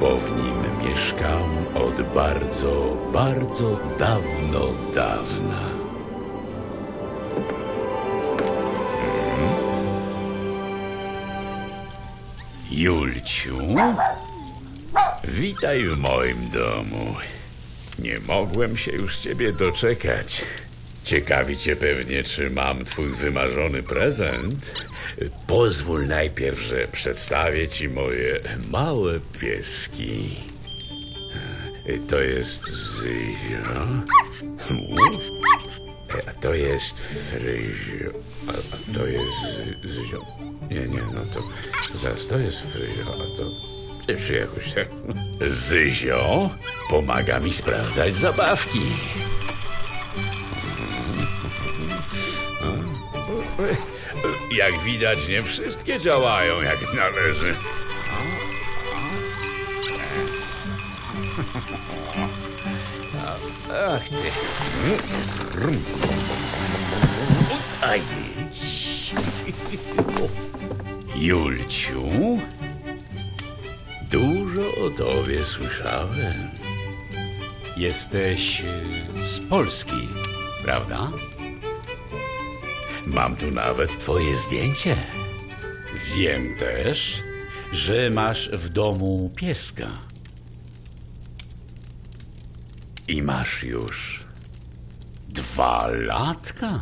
bo w nim mieszkam od bardzo, bardzo dawno, dawna. Julciu, witaj w moim domu. Nie mogłem się już ciebie doczekać. Ciekawi cię pewnie, czy mam twój wymarzony prezent. Pozwól najpierw, że przedstawię ci moje małe pieski. To jest Zyzio. A to jest Fryzio. A, to jest Zy- Zyzio. Nie, nie, no to zaraz, to jest Fryzio, a to... Czy jakoś tak? Zyzio pomaga mi sprawdzać zabawki. Jak widać, nie wszystkie działają jak należy. Ach ty. Aj. Julciu, dużo o tobie słyszałem. Jesteś y, z Polski, prawda? Mam tu nawet twoje zdjęcie. Wiem też, że masz w domu pieska. I masz już dwa latka.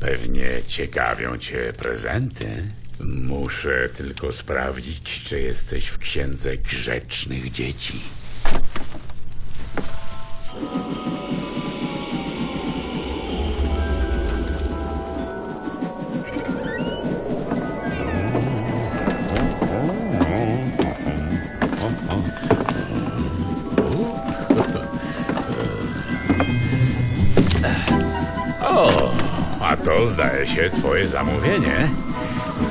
Pewnie ciekawią cię prezenty. Muszę tylko sprawdzić, czy jesteś w księdze grzecznych dzieci. A to zdaje się twoje zamówienie.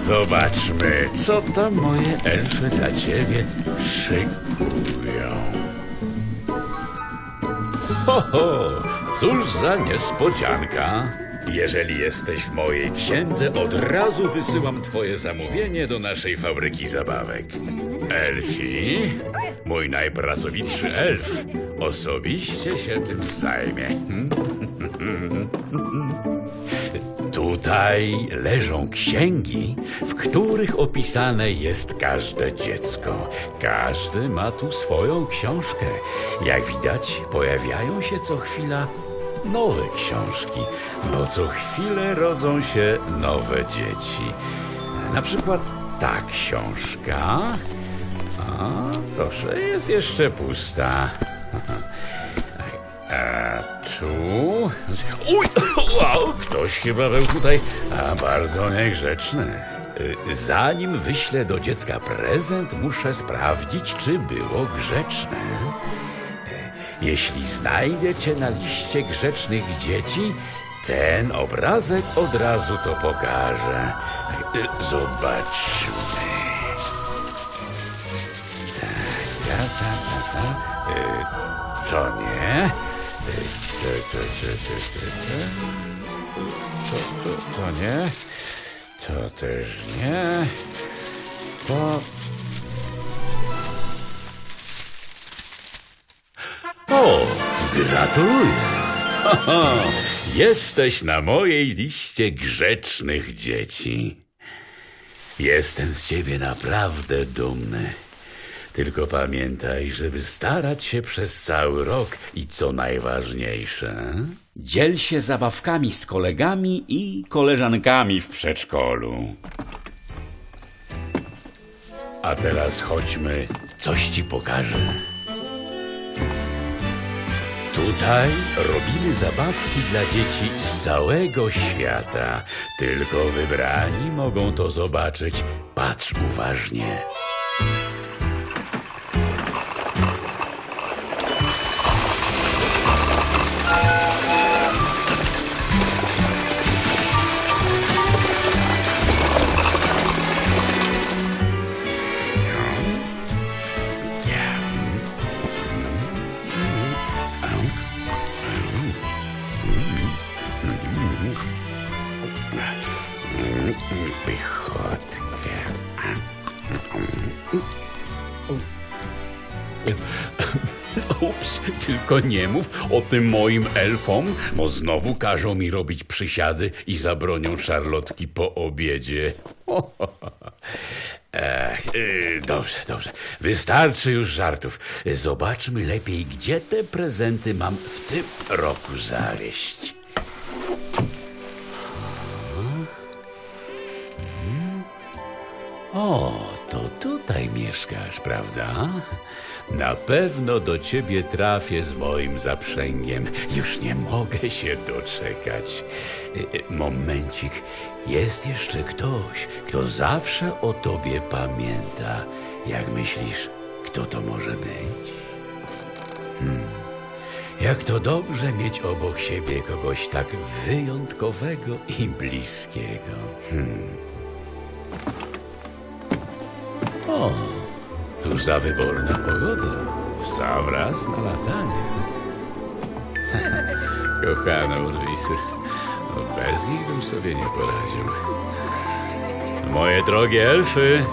Zobaczmy, co tam moje elfy dla ciebie szykują. Ho, ho, cóż za niespodzianka. Jeżeli jesteś w mojej księdze, od razu wysyłam twoje zamówienie do naszej fabryki zabawek. Elfi, mój najpracowitszy elf, osobiście się tym zajmie. Tutaj leżą księgi, w których opisane jest każde dziecko. Każdy ma tu swoją książkę. Jak widać, pojawiają się co chwila nowe książki, bo co chwilę rodzą się nowe dzieci. Na przykład ta książka. A, proszę, jest jeszcze pusta. A tu. Uj! Wow, ktoś chyba był tutaj a, bardzo niegrzeczny. Y, Zanim wyślę do dziecka prezent, muszę sprawdzić, czy było grzeczne. Jeśli znajdę cię na liście grzecznych dzieci, ten obrazek od razu to pokaże. Y, Zobaczmy. Ta, ta, ta, ta. Y, To nie. Y, To, to, to, to, to, to. To, to, to nie. To też nie. To... gratuluję. Jesteś na mojej liście grzecznych dzieci. Jestem z ciebie naprawdę dumny. Tylko pamiętaj, żeby starać się przez cały rok i co najważniejsze, dziel się zabawkami z kolegami i koleżankami w przedszkolu. A teraz chodźmy, coś ci pokażę. Tutaj robimy zabawki dla dzieci z całego świata. Tylko wybrani mogą to zobaczyć. Patrz uważnie. Ups, tylko nie mów o tym moim elfom, bo znowu każą mi robić przysiady i zabronią szarlotki po obiedzie. Ech, yy, dobrze, dobrze. Wystarczy już żartów. Zobaczmy lepiej, gdzie te prezenty mam w tym roku zawieść. O, tutaj mieszkasz, prawda? Na pewno do ciebie trafię z moim zaprzęgiem. Już nie mogę się doczekać. Y, y, Momencik. Jest jeszcze ktoś, kto zawsze o tobie pamięta. Jak myślisz, kto to może być? Hmm. Jak to dobrze mieć obok siebie kogoś tak wyjątkowego i bliskiego. O, cóż za wyborna pogoda. W sam raz na latanie. Kochane Urwisy, bez nich bym sobie nie poradził. Moje drogie elfy,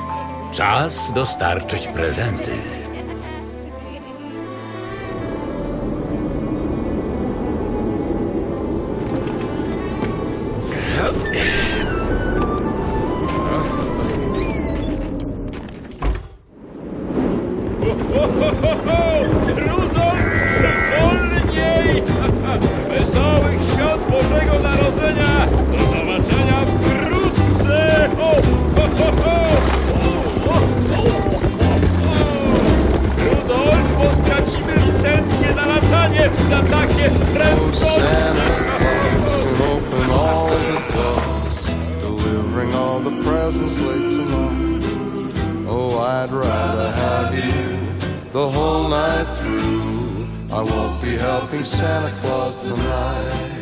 czas dostarczyć prezenty. Be helping Santa Claus tonight.